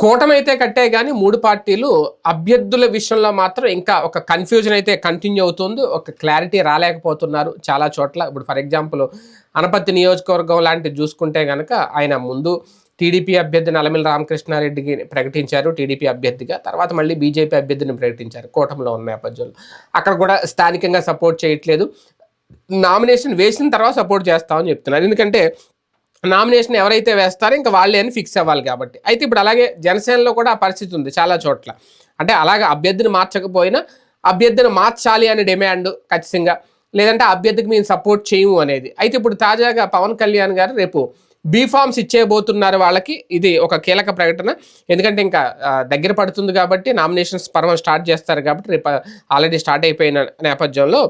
కూటమైతే కట్టే కానీ మూడు పార్టీలు అభ్యర్థుల విషయంలో మాత్రం ఇంకా ఒక కన్ఫ్యూజన్ అయితే కంటిన్యూ అవుతుంది. ఒక క్లారిటీ రాలేకపోతున్నారు చాలా చోట్ల. ఇప్పుడు ఫర్ ఎగ్జాంపుల్ అనపత్తి నియోజకవర్గం లాంటివి చూసుకుంటే కనుక ఆయన ముందు టీడీపీ అభ్యర్థి నలమిల రామకృష్ణారెడ్డికి ప్రకటించారు. టీడీపీ అభ్యర్థిగా తర్వాత మళ్ళీ బీజేపీ అభ్యర్థిని ప్రకటించారు. కూటమిలో ఉన్న నేపథ్యంలో. అక్కడ కూడా స్థానికంగా సపోర్ట్ చేయట్లేదు. నామినేషన్ వేసిన తర్వాత సపోర్ట్ చేస్తామని చెప్తున్నారు. ఎందుకంటే నామినేషన్ ఎవరైతే వేస్తారో ఇంకా వాళ్ళే అని ఫిక్స్ అవ్వాలి కాబట్టి. అయితే ఇప్పుడు అలాగే జనసేనలో కూడా ఆ పరిస్థితి ఉంది చాలా చోట్ల. అంటే అలాగే అభ్యర్థిని మార్చకపోయినా అభ్యర్థిని మార్చాలి అనే డిమాండ్ ఖచ్చితంగా. లేదంటే అభ్యర్థికి మేము సపోర్ట్ చేయము అనేది. అయితే ఇప్పుడు తాజాగా పవన్ కళ్యాణ్ గారు రేపు బీ ఇచ్చేయబోతున్నారు వాళ్ళకి. ఇది ఒక కీలక ప్రకటన. ఎందుకంటే ఇంకా దగ్గర పడుతుంది కాబట్టి నామినేషన్స్ పర్వం స్టార్ట్ చేస్తారు కాబట్టి రేపు ఆల్రెడీ స్టార్ట్ అయిపోయిన నేపథ్యంలో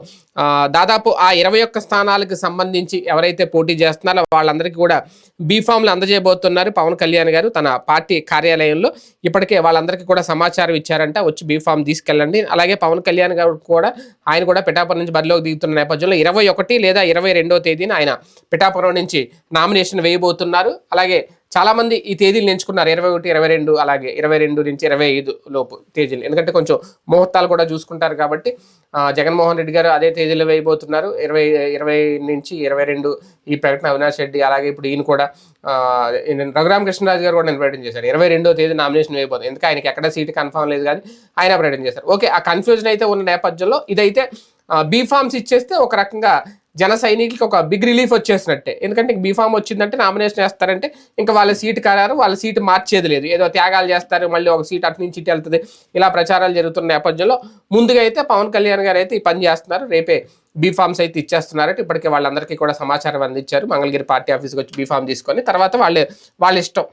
దాదాపు ఆ ఇరవై ఒక్క స్థానాలకు సంబంధించి ఎవరైతే పోటీ చేస్తున్నారో వాళ్ళందరికీ కూడా బీఫామ్లు అందజేయబోతున్నారు. పవన్ కళ్యాణ్ గారు తన పార్టీ కార్యాలయంలో ఇప్పటికే వాళ్ళందరికీ కూడా సమాచారం ఇచ్చారంట. వచ్చి బీఫామ్ తీసుకెళ్ళండి. అలాగే పవన్ కళ్యాణ్ గారు కూడా ఆయన కూడా పిఠాపురం నుంచి బరిలోకి దిగుతున్న నేపథ్యంలో ఇరవై ఒకటి లేదా ఇరవై రెండో తేదీన ఆయన పిఠాపురం నుంచి నామినేషన్ వేయబోతున్నారు. అలాగే చాలామంది ఈ తేదీలు ఎంచుకున్నారు ఇరవై ఒకటి ఇరవై రెండు అలాగే ఇరవై రెండు నుంచి ఇరవై ఐదు లోపు తేదీలు. ఎందుకంటే కొంచెం ముహూర్తాలు కూడా చూసుకుంటారు కాబట్టి జగన్మోహన్ రెడ్డి గారు అదే తేదీలో వేయబోతున్నారు. ఇరవై ఇరవై నుంచి ఇరవై రెండు ఈ ప్రకటన అవినాష్ రెడ్డి అలాగే ఇప్పుడు ఈయన కూడా రఘురామ కృష్ణరాజు గారు కూడా నేను ప్రకటన చేశారు. ఇరవై రెండో తేదీ నామినేషన్ వేయబోతుంది. ఎందుకంటే ఆయనకి ఎక్కడ సీట్ కన్ఫర్మ్ లేదు కానీ ఆయన ప్రకటన చేశారు. ఓకే ఆ కన్ఫ్యూజన్ అయితే ఉన్న నేపథ్యంలో ఇదైతే బీఫామ్స్ ఇచ్చేస్తే ఒక రకంగా జన సైనికులకి ఒక బిగ్ రిలీఫ్ వచ్చేసినట్టే. ఎందుకంటే బీఫామ్ వచ్చిందంటే నామినేషన్ వేస్తారంటే ఇంకా వాళ్ళ సీటు ఖరారు వాళ్ళ సీటు మార్చేది లేదు. ఏదో త్యాగాలు చేస్తారు మళ్ళీ ఒక సీట్ అటు నుంచి ఇటు వెళ్తుంది. ఇలా ప్రచారాలు జరుగుతున్న నేపథ్యంలో ముందుగా అయితే పవన్ కళ్యాణ్ గారు అయితే ఈ పని చేస్తున్నారు. రేపే బీఫామ్స్ అయితే ఇచ్చేస్తున్నారట. ఇప్పటికే వాళ్ళందరికీ కూడా సమాచారం అందించారు. మంగళగిరి పార్టీ ఆఫీస్కి వచ్చి బీఫామ్ తీసుకొని తర్వాత వాళ్ళు వాళ్ళ ఇష్టం.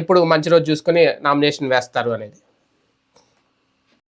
ఎప్పుడు మంచి రోజు చూసుకొని నామినేషన్ వేస్తారు అనేది.